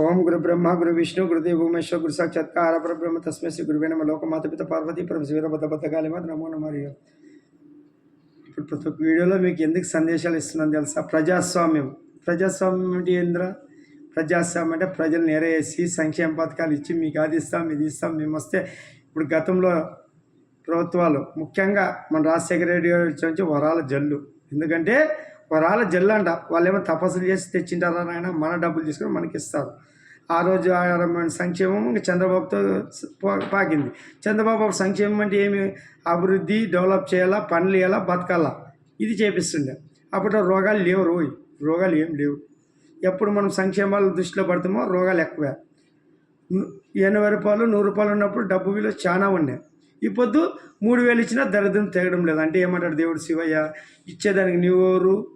ఓం గురు బ్రహ్మ గురు విష్ణు గురుదేవ ఉమేశ్వర గురు సాక్షాత్కార పరబ్రహ్మ తస్మై శ్రీ గురువే నమ. లోకమాత పిత పార్వతీ పరమ శివర బద్ద నమో నమ ఇప్పుడు ప్రతి ఒక్క వీడియోలో మీకు ఎందుకు సందేశాలు ఇస్తున్నాను తెలుసా? ప్రజాస్వామ్యం. ప్రజాస్వామ్యం అంటే ఏంద్రా? ప్రజాస్వామ్యం అంటే ప్రజలు నెరవేసి సంక్షేమ పథకాలు ఇచ్చి మీకు అది ఇస్తాం ఇది ఇస్తాం మేము వస్తే ఇప్పుడు గతంలో ప్రభుత్వాలు ముఖ్యంగా మన రాజశేఖర రెడ్డి గారి నుంచి వరాల జల్లు. ఎందుకంటే వరాల జల్లంట. వాళ్ళేమో వాళ్ళు తపస్సులు చేసి తెచ్చింటారా నాయన? మన డబ్బులు తీసుకొని మనకి ఇస్తారు ఆ రోజు ఆరంభమైన సంక్షేమం ఇంకా చంద్రబాబుతో పా- పాకింది. చంద్రబాబు సంక్షేమం అంటే ఏమి? అభివృద్ధి డెవలప్ చేయాలా పనులు చేయాలా బతకాలా? ఇది చేపిస్తుండే. అప్పట్లో రోగాలు లేవు రోయ్. రోగాలు ఏం లేవు. ఎప్పుడు మనం సంక్షేమాలు దృష్టిలో పడతామో రోగాలు ఎక్కువే. ఎనభై రూపాయలు నూరు రూపాయలు ఉన్నప్పుడు డబ్బు విలువ చాలా ఉన్నాయి ఈ పొద్దు మూడు వేలు ఇచ్చినా దరిద్రం తెగడం లేదు. అంటే ఏమంటాడు దేవుడు శివయ్య? ఇచ్చేదానికి నీవెవరు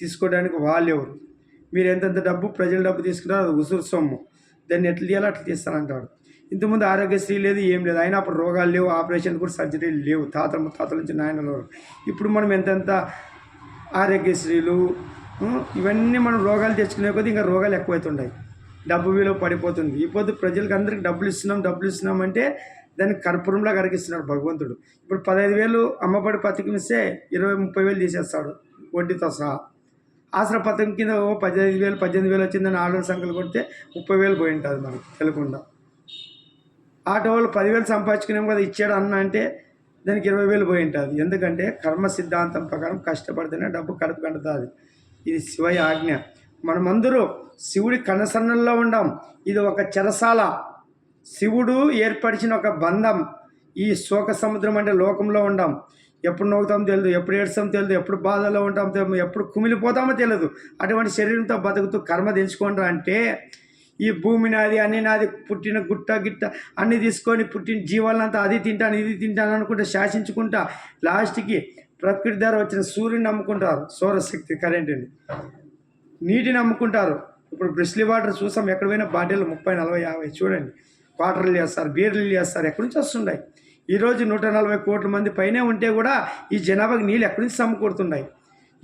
తీసుకోవడానికి వాళ్ళు ఎవరు? మీరు ఎంతెంత డబ్బు ప్రజల డబ్బు తీసుకున్నారో అది ఉసురు సొమ్ము. దాన్ని ఎట్లా తీయాలో అట్లా తీస్తానంటాడు ఇంతకుముందు ఆరోగ్యశ్రీ లేదు ఏం లేదు. అయినా అప్పుడు రోగాలు లేవు ఆపరేషన్ కూడా సర్జరీలు లేవు. తాతల ముత్తాతల నుంచి నాయనలు ఇప్పుడు మనం ఎంతెంత ఆరోగ్యశ్రీలు ఇవన్నీ మనం రోగాలు తెచ్చుకునే కొద్దీ ఇంకా రోగాలు ఎక్కువైతున్నాయి డబ్బు విలువ పడిపోతుంది. ఈ పొద్దు ప్రజలకు అందరికి డబ్బులు ఇస్తున్నాం డబ్బులు ఇస్తున్నాం అంటే దాన్ని కర్పూరంలా కరిగిస్తున్నాడు భగవంతుడు. ఇప్పుడు పదహైదు వేలు అమ్మబడి పథకం ఇస్తే ఇరవై ముప్పై వేలు తీసేస్తాడు. వడ్డీతో సహా. ఆసరా పథకం కింద ఓ పద్దెనిమిది వేలు పద్దెనిమిది వేలు వచ్చిందని ఆటో సంఖ్యలు కొడితే ముప్పై వేలు పోయి ఉంటుంది మనకు తెలియకుండా. ఆటో వాళ్ళు పదివేలు సంపాదించుకునేమో కదా ఇచ్చాడు అన్న అంటే దానికి ఇరవై వేలు పోయి ఉంటుంది ఎందుకంటే కర్మ సిద్ధాంతం ప్రకారం కష్టపడితేనే డబ్బు కడుపు కంటుతుంది. ఇది శివయ ఆజ్ఞ. మనమందరూ శివుడి కనసన్నల్లో ఉండాం. ఇది ఒక చెరసాల. శివుడు ఏర్పరిచిన ఒక బంధం. ఈ శోక సముద్రం అంటే లోకంలో ఉండాం. ఎప్పుడు నవ్వుతాం తెలియదు ఎప్పుడు ఏడ్స్తాం తెలియదు ఎప్పుడు బాధలో ఉంటాం తెలియదు ఎప్పుడు కుమిలిపోతామో తెలియదు అటువంటి శరీరంతో బతుకుతూ కర్మ తెలుసుకోండి అంటే ఈ భూమి నాది అన్ని నాది పుట్టిన గుట్ట గిట్ట అన్ని తీసుకొని పుట్టిన జీవాలంతా అది తింటాను ఇది తింటాను అనుకుంటే శాసించుకుంటా లాస్ట్కి ప్రకృతి ద్వారా వచ్చిన సూర్యుని నమ్ముకుంటారు. సౌరశక్తి కరెంటుని నీటిని నమ్ముకుంటారు. ఇప్పుడు బ్రిస్లీ వాటర్ చూసాం ఎక్కడ పోయినా బాటిల్ ముప్పై నలభై యాభై చూడండి. క్వార్టర్లు చేస్తారు బీర్లు చేస్తారు ఎక్కడి నుంచి వస్తున్నాయి ఈరోజు నూట నలభై కోట్ల మంది పైనే ఉంటే కూడా ఈ జనాభాకి నీళ్ళు ఎక్కడి నుంచి సమకూరుతున్నాయి?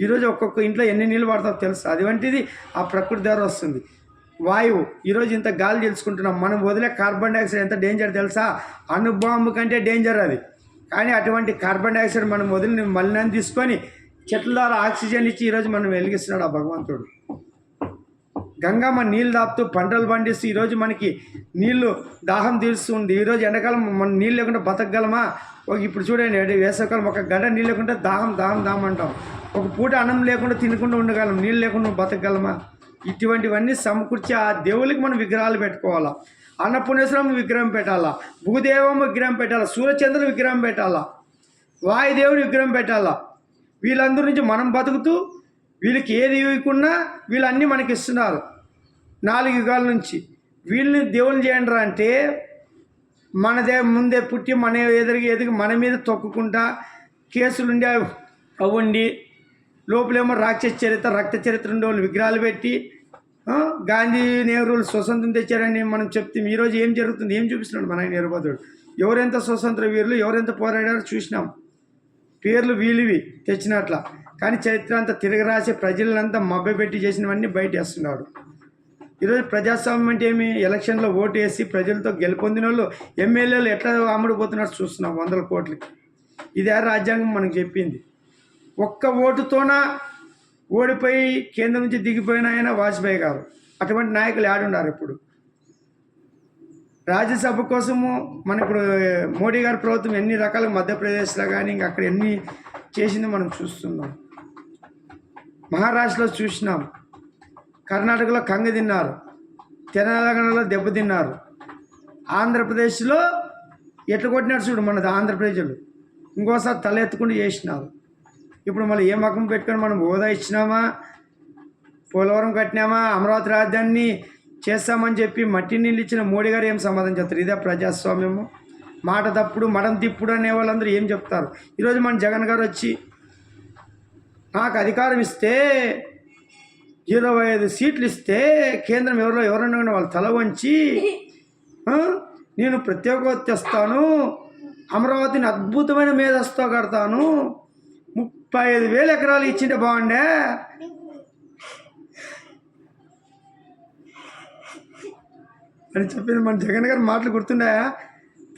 ఈరోజు ఒక్కొక్క ఇంట్లో ఎన్ని నీళ్ళు వాడతారో తెలుసు. అది వంటిది ఆ ప్రకృతి ద్వారా వస్తుంది. వాయువు ఈరోజు ఇంత గాలి తెలుసుకుంటున్నాం మనం వదిలే కార్బన్ డైఆక్సైడ్ ఎంత డేంజర్ తెలుసా? అణుబాంబు కంటే డేంజర్ అది. కానీ అటువంటి కార్బన్ డైఆక్సైడ్ మనం వదిలి మలినాన్ని తీసుకొని చెట్ల ద్వారా ఆక్సిజన్ ఇచ్చి ఈరోజు మనం వెలిగిస్తున్నాడు ఆ భగవంతుడు. గంగమ్మ నీళ్ళు దాపుతూ పంటలు పండిస్తూ ఈరోజు మనకి నీళ్ళు దాహం తీరుస్తుంది. ఈరోజు ఎండాకాలం మనం నీళ్ళు లేకుండా బతకగలమా? ఒక ఇప్పుడు చూడండి వేసవకాలం వేసవికాలం ఒక గంట నీళ్ళు లేకుండా దాహం దాహం దాహం అంటాం. ఒక పూట అన్నం లేకుండా తినకుండా ఉండగలం నీళ్ళు లేకుండా బతకగలమా? ఇటువంటివన్నీ సమకూర్చి ఆ దేవుళ్ళకి మనం విగ్రహాలు పెట్టుకోవాలా? అన్నపూర్ణేశ్వరం విగ్రహం పెట్టాలా? భూదేవం విగ్రహం పెట్టాలా? సూర్యచంద్రుని విగ్రహం పెట్టాలా? వాయుదేవుని విగ్రహం పెట్టాలా? వీళ్ళందరి నుంచి మనం బతుకుతూ వీళ్ళకి ఏది ఇవ్వకున్నా వీళ్ళన్నీ మనకి ఇస్తున్నారు. నాలుగు యుగాల నుంచి. వీళ్ళని దేవుని చేయండి అంటే మనదే ముందే పుట్టి మన ఎదురుగా ఎదుగు మన మీద తొక్కుకుంటా కేసులుండి అవి అవ్వండి. లోపలేమో రాక్షస చరిత్ర రక్త చరిత్ర ఉండే వాళ్ళు విగ్రహాలు పెట్టి గాంధీ నెహ్రూలు స్వతంత్రం తెచ్చారని మనం చెప్తే. ఈరోజు ఏం జరుగుతుంది? ఏం చూపిస్తున్నాడు మన ఆయన ఎవరెంత స్వతంత్ర వీరులు ఎవరెంత పోరాడారో చూసినాం. పేర్లు వీలివి తెచ్చినట్ల. కానీ చరిత్ర అంతా తిరగరాసి ప్రజలంతా మభ్యపెట్టి చేసినవన్నీ బయట వేస్తున్నాడు ఈరోజు ప్రజాస్వామ్యం అంటే ఏమి? ఎలక్షన్లో ఓటు వేసి ప్రజలతో గెలుపొందిన వాళ్ళు ఎమ్మెల్యేలు ఎట్లా అమ్ముడుపోతున్నట్టు చూస్తున్నాం వందల కోట్లకి ఇదే రాజ్యాంగం మనకు చెప్పింది. ఒక్క ఓటుతోన ఓడిపోయి కేంద్రం నుంచి దిగిపోయిన ఆయన వాజ్పేయి గారు. అటువంటి నాయకులు ఆడున్నారు ఇప్పుడు. రాజ్యసభ కోసము మన ఇప్పుడు మోడీ గారి ప్రభుత్వం ఎన్ని రకాల మధ్యప్రదేశ్లో కానీ ఇంకా అక్కడ ఎన్ని చేసిందో మనం చూస్తున్నాం. మహారాష్ట్రలో చూసినాం. కర్ణాటకలో కంగ తిన్నారు తెలంగాణలో దెబ్బతిన్నారు ఆంధ్రప్రదేశ్లో ఎట్లా కొట్టినారు చూడు మనది ఆంధ్రప్రదేశ్లో. ఇంకోసారి తల ఎత్తుకుంటూ చేసినారు. ఇప్పుడు మళ్ళీ ఏ మకం పెట్టుకొని మనం హోదా ఇచ్చినామా? పోలవరం కట్టినామా? అమరావతి రాజధానిని చేస్తామని చెప్పి మట్టి నీళ్ళు ఇచ్చిన మోడీ గారు ఏం సమాధానం చెప్తారు? ఇదే ప్రజాస్వామ్యము. మాట తప్పుడు మడం తిప్పుడు అనే వాళ్ళందరూ ఏం చెప్తారు? ఈరోజు మన జగన్ గారు వచ్చి నాకు అధికారం ఇస్తే ఇరవై ఐదు సీట్లు ఇస్తే కేంద్రం ఎవరో ఎవరన్నా వాళ్ళు తల వంచి నేను ప్రత్యేక తెస్తాను అమరావతిని అద్భుతమైన మేధస్తో కడతాను ముప్పై ఐదు వేల ఎకరాలు ఇచ్చింటే బాగుండే. అని చెప్పింది మన జగన్ గారు మాటలు గుర్తున్నాయా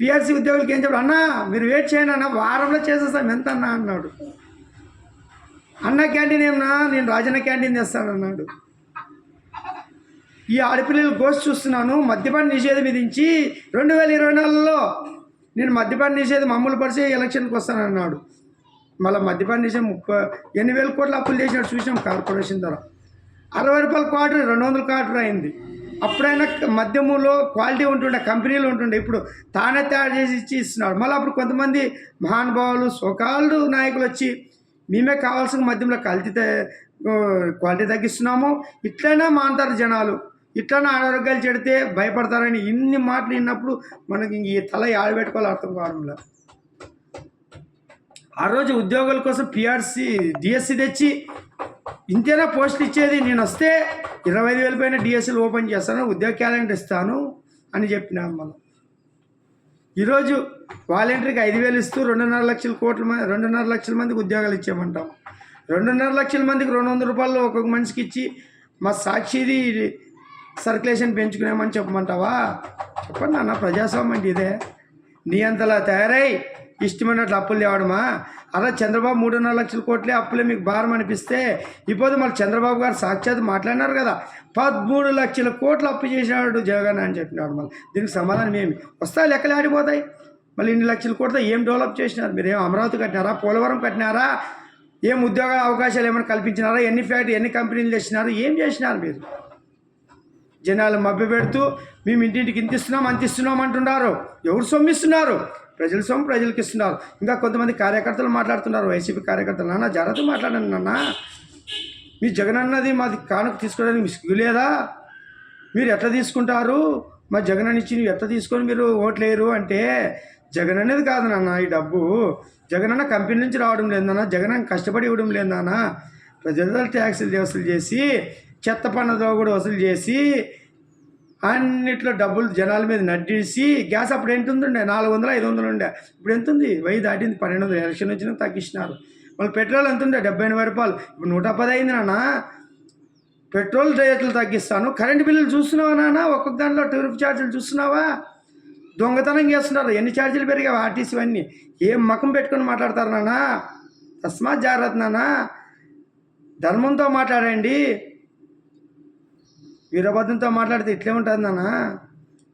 పిఆర్సీ ఉద్యోగులకి ఏం చెప్పాడు? అన్నా మీరు వెయిట్ చేయండి అన్న వారంలో చేసేస్తాం ఎంత అన్నా అన్నాడు. అన్న క్యాంటీన్ ఏమన్నా? నేను రాజన్న క్యాంటీన్ తెస్తానన్నాడు ఈ ఆడపిల్లల గోస్ట్ చూస్తున్నాను. మద్యపాన నిషేధం విధించి రెండు వేల ఇరవై నాలుగులో నేను మద్యపాన నిషేధం అమలు పరిచే ఎలక్షన్కి వస్తానన్నాడు మళ్ళీ మద్యపాన నిషేధం ముప్పై ఎన్ని వేల కోట్ల అప్పులు చేసినట్టు చూసాం కార్పొరేషన్ ద్వారా. అరవై రూపాయల క్వార్టర్ రెండు వందల క్వార్టర్ అయింది. అప్పుడైనా మద్యములో క్వాలిటీ ఉంటుండే కంపెనీలు ఉంటుండే ఇప్పుడు తానే తయారు చేసి ఇచ్చి ఇస్తున్నాడు. మళ్ళీ అప్పుడు కొంతమంది మహానుభావులు సోకాళ్ళు నాయకులు వచ్చి మేమే కావాల్సిన మద్యంలో కల్తీ త- క్వాలిటీ తగ్గిస్తున్నాము. ఇట్లైనా మాంటారు జనాలు ఇట్లనే అనారోగ్యాలు చెడితే భయపడతారని ఇన్ని మాటలు విన్నప్పుడు మనకి ఈ తల ఆడబెట్టుకోవాలి అర్థం కావడంలో. ఆ రోజు ఉద్యోగుల కోసం పిఆర్సీ డిఎస్సి తెచ్చి ఇంతేనా పోస్టులు ఇచ్చేది నేను వస్తే ఇరవై ఐదు వేల పైన డిఎస్సీలు ఓపెన్ చేస్తాను ఉద్యోగ క్యాలెండర్ ఇస్తాను అని చెప్పినా మనం. ఈరోజు వాలంటీర్కి ఐదు వేలు ఇస్తూ రెండున్నర లక్షల కోట్ల మంది రెండున్నర లక్షల మందికి ఉద్యోగాలు ఇచ్చామంటాం రెండున్నర లక్షల మందికి రెండు వందల రూపాయలు ఒక్కొక్క మనిషికి ఇచ్చి మా సాక్షిది సర్క్యులేషన్ పెంచుకునేమని చెప్పమంటావా? చెప్పండి అన్న ప్రజాస్వామ్యం అంటే ఇదే. నీ అంతలా తయారై ఇష్టమైనట్లు అప్పులు తేవడమా అలా చంద్రబాబు మూడున్నర లక్షల కోట్లే అప్పులే మీకు భారం అనిపిస్తే ఇప్పుడు మళ్ళీ చంద్రబాబు గారు సాక్షాత్ మాట్లాడినారు కదా. పదమూడు లక్షల కోట్లు అప్పు చేసినాడు జగన్ అని చెప్పినాడు మళ్ళీ. దీనికి సమాధానం ఏమి? వస్తాయి లెక్కలు ఆడిపోతాయి. మళ్ళీ ఇన్ని లక్షల కోట్లతో ఏం డెవలప్ చేసినారు? మీరు ఏం అమరావతి కట్టినారా? పోలవరం కట్టినారా? ఏం ఉద్యోగ అవకాశాలు ఏమైనా కల్పించినారా? ఎన్ని ఫ్యాక్టరీ ఎన్ని కంపెనీలు తెచ్చినారు? ఏం చేసినారు మీరు? జనాలు మభ్య పెడుతూ మేము ఇంటింటికి ఇంతిస్తున్నాం అంతిస్తున్నాం అంటున్నారు. ఎవరు సొమ్మిస్తున్నారు? ప్రజల సొమ్ము ప్రజలకు ఇస్తున్నారు. ఇంకా కొంతమంది కార్యకర్తలు మాట్లాడుతున్నారు. వైసీపీ కార్యకర్తలు నాన్న జాగ్రత్త మాట్లాడండి నాన్న. మీ జగన్ అన్నది మాది కానుక తీసుకోవడానికి మీ సిగ్గులేదా మీరు ఎట్లా తీసుకుంటారు? మా జగన్ అని ఇచ్చి నువ్వు ఎట్లా తీసుకొని మీరు ఓట్లేరు అంటే జగన్ అనేది కాదు నాన్న ఈ డబ్బు. జగన్ అన్న కంపెనీ నుంచి రావడం లేదన్న జగన్ అన్న కష్టపడి ఇవ్వడం లేదన్నా ప్రజల ట్యాక్సులు వసూలు చేసి చెత్త పన్నుతో కూడా వసూలు చేసి అన్నిట్లో డబ్బులు జనాల మీద నడ్డేసి గ్యాస్ అప్పుడు ఎంత ఉంటుండే నాలుగు వందలు ఐదు వందలు ఉండే. ఇప్పుడు ఎంత ఉంది? వెయ్యి దాటింది పన్నెండు వందలు. ఎలక్షన్ వచ్చినా తగ్గించినారు. మళ్ళీ పెట్రోల్ ఎంత ఉండే? డెబ్బై ఎనభై రూపాయలు. ఇప్పుడు నూట పది అయింది నాన్న. పెట్రోల్ రేట్లు తగ్గిస్తాను. కరెంటు బిల్లులు చూస్తున్నావా నాన్న? ఒక్కొక్క దాంట్లో టూరిఫ్ ఛార్జీలు చూస్తున్నావా? దొంగతనం చేస్తున్నారు. ఎన్ని ఛార్జీలు పెరిగావు ఆర్టీసీ అన్నీ ఏం మకం పెట్టుకొని మాట్లాడతారు నాన్న? తస్మాత్ జాగ్రత్త నాన్న. ధర్మంతో మాట్లాడండి. వీరభద్రంతో మాట్లాడితే ఇట్లే ఉంటుంది నాన్న?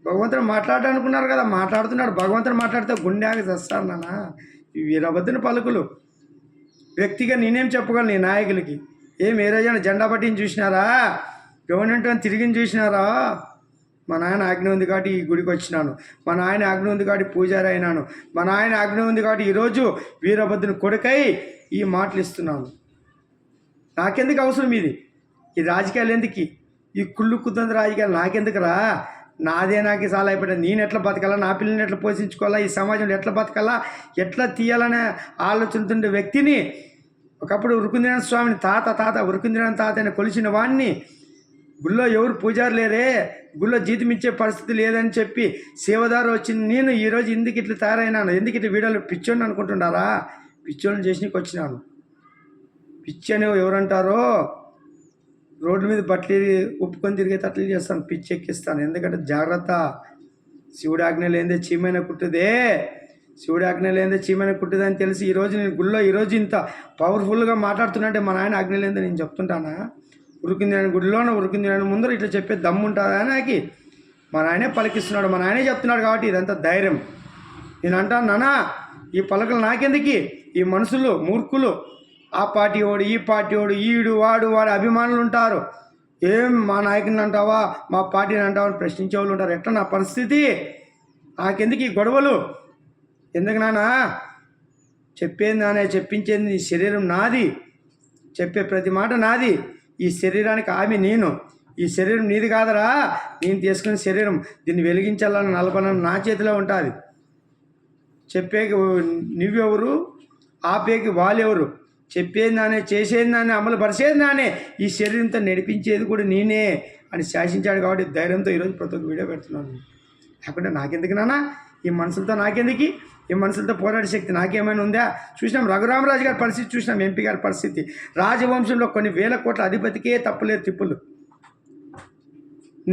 భగవంతుడు మాట్లాడాలనుకున్నారు కదా మాట్లాడుతున్నాడు. భగవంతుడు మాట్లాడితే గుండె ఆగి చేస్తారు నాన్న. ఈ వీరభద్రుని పలుకులు. వ్యక్తిగా నేనేం చెప్పగలను ఈ నాయకులకి? ఏం ఏ రోజైనా జెండా పట్టిని చూసినారా? గవర్నమెంట్ అని తిరిగి చూసినారా? మా నాయన ఆజ్ఞ ఉంది కాబట్టి ఈ గుడికి వచ్చినాను. మా నాయన ఆజ్ఞ ఉంది కాబట్టి పూజారి అయినాను. మా నాయన ఆజ్ఞ ఉంది కాబట్టి ఈరోజు వీరభద్రుని కొడుకై ఈ మాటలు ఇస్తున్నాను. నాకెందుకు అవసరం ఇది? ఈ రాజకీయాలు ఎందుకు? ఈ కుళ్ళు కుతంత్ర రాజకీయాలు నాకెందుకురా? నాదే నాకు చాలా అయిపోయింది నేను ఎట్లా బతకాలా? నా పిల్లల్ని ఎట్లా పోషించుకోవాలా? ఈ సమాజంలో ఎట్లా బతకాలా? ఎట్లా తీయాలనే ఆలోచనతుండే వ్యక్తిని. ఒకప్పుడు ఉరుకుందినాథ స్వామిని తాత తాత ఉరుకుందినాథ తాత అని కొలిచిన వాడిని గుళ్ళో ఎవరు పూజారు లేరే గుళ్ళో జీతం ఇచ్చే పరిస్థితి లేదని చెప్పి సేవదారు వచ్చింది. నేను ఈరోజు ఎందుకు ఇట్లా తయారైనాను? ఎందుకు ఇట్లా వీడియోలు పిచ్చోని అనుకుంటున్నారా? పిచ్చోని చేసినకి వచ్చినాను. పిచ్చి అని ఎవరంటారో రోడ్డు మీద బట్టలు ఒప్పుకొని తిరిగేటట్లు చేస్తాను పిచ్చి ఎక్కిస్తాను. ఎందుకంటే జాగ్రత్త. శివుడి ఆజ్ఞ లేదే చీమైన కుట్టుదే. శివుడి ఆజ్ఞ లేదే చీమైన కుట్టుదే అని తెలిసి ఈరోజు నేను గుళ్ళో ఈరోజు ఇంత పవర్ఫుల్గా మాట్లాడుతున్నట్టే మా నాయన ఆజ్ఞ లేదే నేను చెప్తుంటానా? ఉరికింది నేను గుడిలోనే ఉరికింది నేను ముందర ఇట్లా చెప్పే దమ్ము ఉంటుందా నాకి? మా నాయనే పలికిస్తున్నాడు మా నాయనే చెప్తున్నాడు కాబట్టి ఇదంతా ధైర్యం. నేను అంటాను నానా ఈ పలకలు నాకెందుకు? ఈ మనుషులు మూర్ఖులు ఆ పార్టీ వాడు ఈ పార్టీ వాడు ఈడు వాడు వాడు అభిమానులు ఉంటారు. ఏం మా నాయకుని అంటావా మా పార్టీని అంటావా అని ప్రశ్నించే వాళ్ళు ఉంటారు. ఎట్లా నా పరిస్థితి? నాకెందుకు ఈ గొడవలు? ఎందుకు నానా చెప్పేది నానే చెప్పించేది నీ శరీరం నాది. చెప్పే ప్రతి మాట నాది. ఈ శరీరానికి ఆమె నేను. ఈ శరీరం నీది కాదరా. నేను తీసుకున్న శరీరం దీన్ని వెలిగించాలని నలపనని నా చేతిలో ఉంటుంది. చెప్పేకి నువ్వెవరు? ఆపేకి వాళ్ళెవరు? చెప్పేది నానే చేసేది నానే అమలు పరిచేది నానే ఈ శరీరంతో నడిపించేది కూడా నేనే అని శాసించాడు కాబట్టి ధైర్యంతో ఈరోజు ప్రతి ఒక్క వీడియో పెడుతున్నాను. లేకుంటే నాకెందుకు నానా? ఈ మనుషులతో నాకెందుకు? ఈ మనుషులతో పోరాడే శక్తి నాకేమైనా ఉందా? చూసినాం రఘురామరాజు గారి పరిస్థితి చూసినాం ఎంపీ గారి పరిస్థితి. రాజవంశంలో కొన్ని వేల కోట్ల అధిపతికే తప్పులేదు తిప్పులు.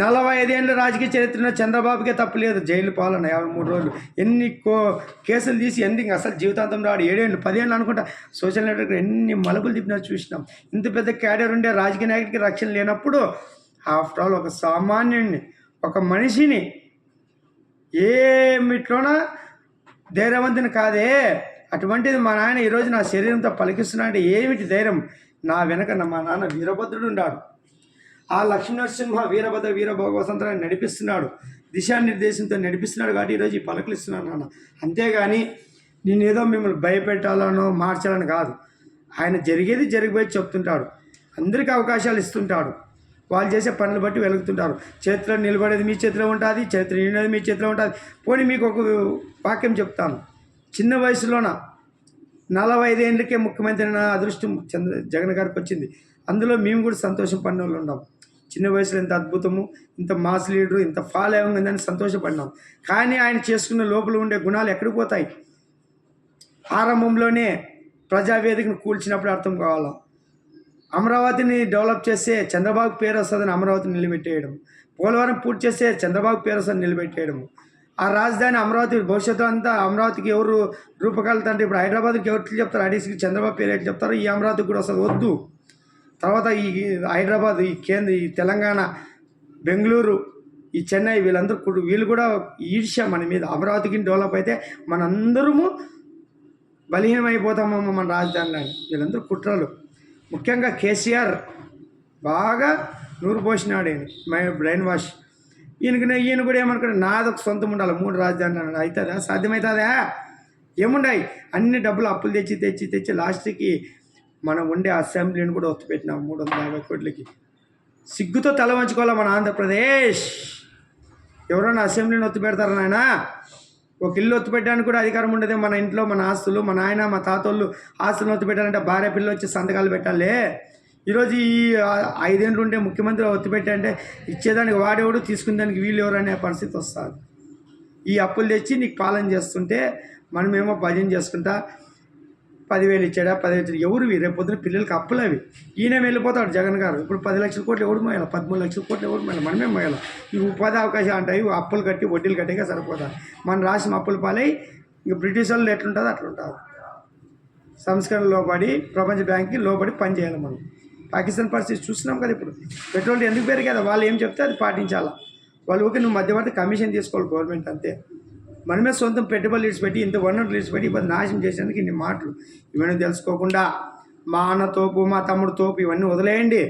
నలభై ఐదేళ్ళ రాజకీయ చరిత్రలో చంద్రబాబుకే తప్పలేదు జైలు పాలన యాభై మూడు రోజులు. ఎన్ని కో కేసులు తీసి ఎందుకు అసలు జీవితాంతం రాడు. ఏడేళ్ళు పదేళ్ళు అనుకుంటా సోషల్ నెట్వర్క్ ఎన్ని మలుపులు తిప్పినా చూసినాం. ఇంత పెద్ద క్యాడర్ ఉండే రాజకీయ నాయకుడికి రక్షణ లేనప్పుడు ఆఫ్టర్ ఆల్ ఒక సామాన్యుడిని ఒక మనిషిని ఏమిట్లోనా ధైర్యవంతుని కాదే. అటువంటిది మా నాయన ఈరోజు నా శరీరంతో పలికిస్తున్నా అంటే ఏమిటి ధైర్యం? నా వెనక మా నాన్న వీరభద్రుడు ఉన్నాడు ఆ లక్ష్మీనరసింహ వీరభద్ర వీరభోగవసంతరాన్ని నడిపిస్తున్నాడు. దిశానిర్దేశంతో నడిపిస్తున్నాడు కాబట్టి ఈరోజు ఈ పలకలు ఇస్తున్నాను నాన్న. అంతేగాని నేనేదో మిమ్మల్ని భయపెట్టాలనో మార్చాలని కాదు. ఆయన జరిగేది జరిగిపోయి చెప్తుంటాడు. అందరికీ అవకాశాలు ఇస్తుంటాడు. వాళ్ళు చేసే పనులు బట్టి వెలుగుతుంటారు. చేతిలో నిలబడేది మీ చేతిలో ఉంటుంది చేతిలో నిండేది మీ చేతిలో ఉంటుంది. పోనీ మీకు ఒక వాక్యం చెప్తాను. చిన్న వయసులోన నలభై ఐదేళ్ళకే ముఖ్యమంత్రి నా అదృష్టం చంద్ర జగన్ గారికి వచ్చింది. అందులో మేము కూడా సంతోషం పడిన వాళ్ళు ఉన్నాం. చిన్న వయసులో ఇంత అద్భుతము ఇంత మాస్ లీడరు ఇంత ఫాలో ఉందని సంతోషపడినాం. కానీ ఆయన చేసుకున్న లోపల ఉండే గుణాలు ఎక్కడికి పోతాయి? ఆరంభంలోనే ప్రజావేదికను కూల్చినప్పుడు అర్థం కావాలా? అమరావతిని డెవలప్ చేస్తే చంద్రబాబు పేరు వస్తుందని అమరావతిని నిలబెట్టేయడం. పోలవరం పూర్తి చేస్తే చంద్రబాబు పేరు వస్తుందని నిలబెట్టేయడం. ఆ రాజధాని అమరావతి భవిష్యత్తు అంతా అమరావతికి ఎవరు రూపకాలు అంటే ఇప్పుడు హైదరాబాద్కి ఎవరు చెప్తారు? ఐడీసీకి చంద్రబాబు పేరు ఎట్లా చెప్తారు ఈ అమరావతికి కూడా వస్తుంది. వద్దు. తర్వాత ఈ హైదరాబాద్ ఈ కేంద్ర ఈ తెలంగాణ బెంగళూరు ఈ చెన్నై వీళ్ళందరూ వీళ్ళు కూడా ఈర్ష్య మన మీద అమరావతికి డెవలప్ అయితే మనందరము బలహీనమైపోతామమ్మ మన రాజధానిలో వీళ్ళందరూ కుట్రలు. ముఖ్యంగా కేసీఆర్ బాగా నూరు పోసినాడు ఈయన మై బ్రెయిన్ వాష్. ఈయనకి ఈయన కూడా ఏమనుకున్నాడు నాది ఒక సొంతం ఉండాలి మూడు రాజధానులు అన్నాడు అవుతుందా? సాధ్యమవుతుందా? ఏముండాయి? అన్ని డబ్బులు అప్పులు తెచ్చి తెచ్చి తెచ్చి లాస్ట్కి మనం ఉండే అసెంబ్లీని కూడా ఒత్తిపెట్టినాం మూడు వందల యాభై కోట్లకి. సిగ్గుతో తల వంచుకోవాలి మన ఆంధ్రప్రదేశ్? ఎవరైనా అసెంబ్లీని ఒత్తి పెడతారు నాయన? ఒక ఇల్లు ఒత్తి పెట్టడానికి కూడా అధికారం ఉండదు మన ఇంట్లో మన ఆస్తులు మన నాయన మా తాతోళ్ళు ఆస్తులను ఒత్తి పెట్టాలంటే భార్య పిల్లలు వచ్చి సంతకాలు పెట్టాలి. ఈరోజు ఈ ఐదేళ్ళు ఉంటే ముఖ్యమంత్రి ఒత్తి పెట్టాలంటే ఇచ్చేదానికి వాడేవాడు తీసుకునే దానికి వీళ్ళు ఎవరు అనే పరిస్థితి వస్తుంది. ఈ అప్పులు తెచ్చి నీకు పాలన చేస్తుంటే మనమేమో భజన చేసుకుంటా పదివేలు ఇచ్చాడా పదివేలు ఇచ్చాడు? ఎవరు రేపు పొద్దున పిల్లలకి అప్పులు అవి. ఈయన వెళ్ళిపోతాడు జగన్ గారు. ఇప్పుడు పది లక్షల కోట్లు ఎవడు మోయాలి? పదమూడు లక్షల కోట్లు ఎవడు మోయాలి? మనమే మోయాలి. ఈ ఉపాధి అవకాశాలు అంటాయి అప్పులు కట్టి వడ్డీలు కట్టేగా సరిపోతాయి. మన రాష్ట్రం అప్పులు పాలై ఇంక బ్రిటిష్ వాళ్ళు ఎట్లుంటుందో అట్లుంటారు. సంస్కరణ లోబడి ప్రపంచ బ్యాంక్కి లోబడి పనిచేయాలి మనం. పాకిస్తాన్ పరిస్థితి చూస్తున్నాం కదా ఇప్పుడు. పెట్రోల్ ఎందుకు పెరిగేదా వాళ్ళు ఏం చెప్తే అది పాటించాలా? వాళ్ళు ఓకే నువ్వు మధ్యవర్తి కమిషన్ తీసుకోవాలి గవర్నమెంట్ అంతే. మనమే సొంతం పెట్టుబడులు ఇడిచిపెట్టి ఇంత వనరులు ఇడిచిపెట్టి ఇప్పుడు నాశనం చేసేందుకు ఇన్ని మాటలు. ఇవన్నీ తెలుసుకోకుండా మా అన్న తోపు మా తమ్ముడు తోపు ఇవన్నీ వదిలేయండి.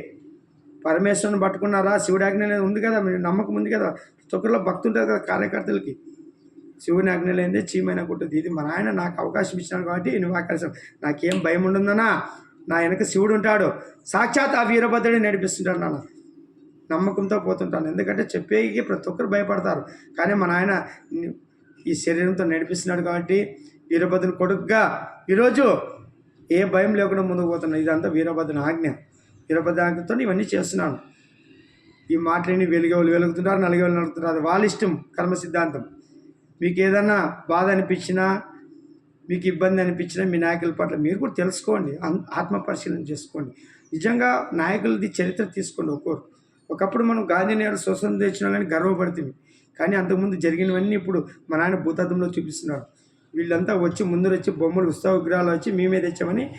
పరమేశ్వరుని పట్టుకున్నారా? శివుడాజ్ఞ అనేది ఉంది కదా మీరు నమ్మకం ఉంది కదా. ప్రతి ఒక్కరిలో ఉంటుంది కదా కార్యకర్తలకి. శివుని ఆజ్ఞ లేనిదే చీమైన కుట్టదు ఇది మా నాయన నాకు అవకాశం ఇచ్చినాడు కాబట్టి నువ్వు ఆకర్షం నాకేం భయం ఉండుందనా నా వెనక శివుడు ఉంటాడు. సాక్షాత్ ఆ వీరభద్రుడు నడిపిస్తుంటాడు నాన్న. నమ్మకంతో పోతుంటాను. ఎందుకంటే చెప్పేకి ప్రతి ఒక్కరు భయపడతారు. కానీ మా నాయన ఈ శరీరంతో నడిపిస్తున్నాడు కాబట్టి వీరభద్రుని కొడుకుగా ఈరోజు ఏ భయం లేకుండా ముందుకు పోతున్నాను ఇదంతా వీరభద్రుని ఆజ్ఞ. వీరభద్ర ఆజ్ఞతో ఇవన్నీ చేస్తున్నాను. ఈ మాటలని వెలుగేవాళ్ళు వెలుగుతున్నారు వెలుగుతుంటారు నలిగే వాళ్ళ ఇష్టం కర్మ సిద్ధాంతం. మీకు ఏదన్నా బాధ అనిపించినా మీకు ఇబ్బంది అనిపించినా మీ నాయకుల పట్ల మీరు కూడా తెలుసుకోండి. ఆత్మ పరిశీలన చేసుకోండి. నిజంగా నాయకులది చరిత్ర తీసుకోండి ఒక్కొక్కరు ఒకప్పుడు మనం గాంధీ నేడు స్వతంత్రం తెచ్చిన కానీ గర్వపడుతుంది కానీ అంతకుముందు జరిగినవన్నీ ఇప్పుడు మా నాయన భూతత్వంలో చూపిస్తున్నాడు. వీళ్ళంతా వచ్చి ముందర వచ్చి బొమ్మలు ఉత్సవ విగ్రహాలు వచ్చి మేమే తెచ్చామని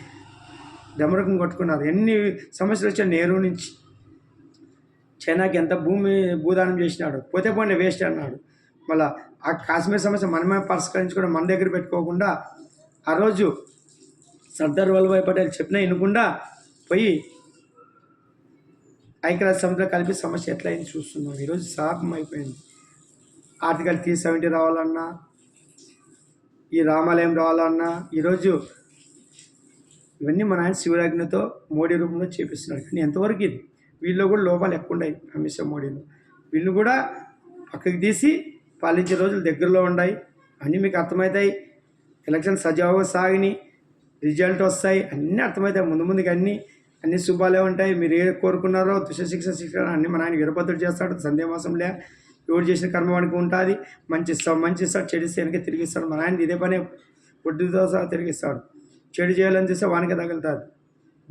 డమరకం కొట్టుకున్నారు. ఎన్ని సమస్యలు వచ్చాయి? నేరు నుంచి. చైనాకి ఎంత భూమి భూదానం చేసినాడు. పోతే పోయిన వేస్ట్ అన్నాడు. మళ్ళా ఆ కాశ్మీర్ సమస్య మనమే పరిష్కరించుకోవడం మన దగ్గర పెట్టుకోకుండా ఆ రోజు సర్దార్ వల్లభాయ్ పటేల్ చెప్పినా వినకుండా పోయి ఐక్యరాజ్య సమితిలో కలిపి సమస్య ఎట్లా అయింది చూస్తున్నాం. ఈరోజు సాపం అయిపోయింది ఆర్టికల్ త్రీ సెవెంటీ రావాలన్నా ఈ రామాలయం రావాలన్నా ఈరోజు ఇవన్నీ మన ఆయన శివరాజ్ఞతో మోడీ రూపంలో చేపిస్తున్నాడు. కానీ ఎంతవరకు ఇది? వీళ్ళు కూడా లోపాలు ఎక్కువ ఉన్నాయి అమిత్ షా మోడీలో. వీళ్ళు కూడా పక్కకి తీసి పాలించే రోజులు దగ్గరలో ఉన్నాయి. అన్నీ మీకు అర్థమవుతాయి. ఎలక్షన్ సజావుగా సాగిని రిజల్ట్ వస్తాయి. అన్నీ అర్థమవుతాయి. ముందు ముందుకు అన్నీ అన్ని శుభాలే ఉంటాయి. మీరు ఏ కోరుకున్నారో తుష శిక్ష శిక్షణ అన్నీ మన ఆయన వీరభద్రుడు చేస్తాడు. సందేహమాసంలే ఎవరు చేసిన కర్మ వానికి ఉంటుంది. మంచి ఇస్తాడు మంచి ఇస్తాడు చెడు ఇస్తే వెనక తిరిగిస్తాడు. మన ఆయన ఇదే పనే. వడ్డీతో సహా తిరిగిస్తాడు. చెడు చేయాలని చేస్తే వానికి తగులుతాడు.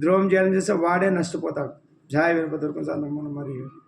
ద్రోహం చేయాలని చేస్తే వాడే నష్టపోతాడు. జాయ వీరభద్రుడు కొంచెం మరియు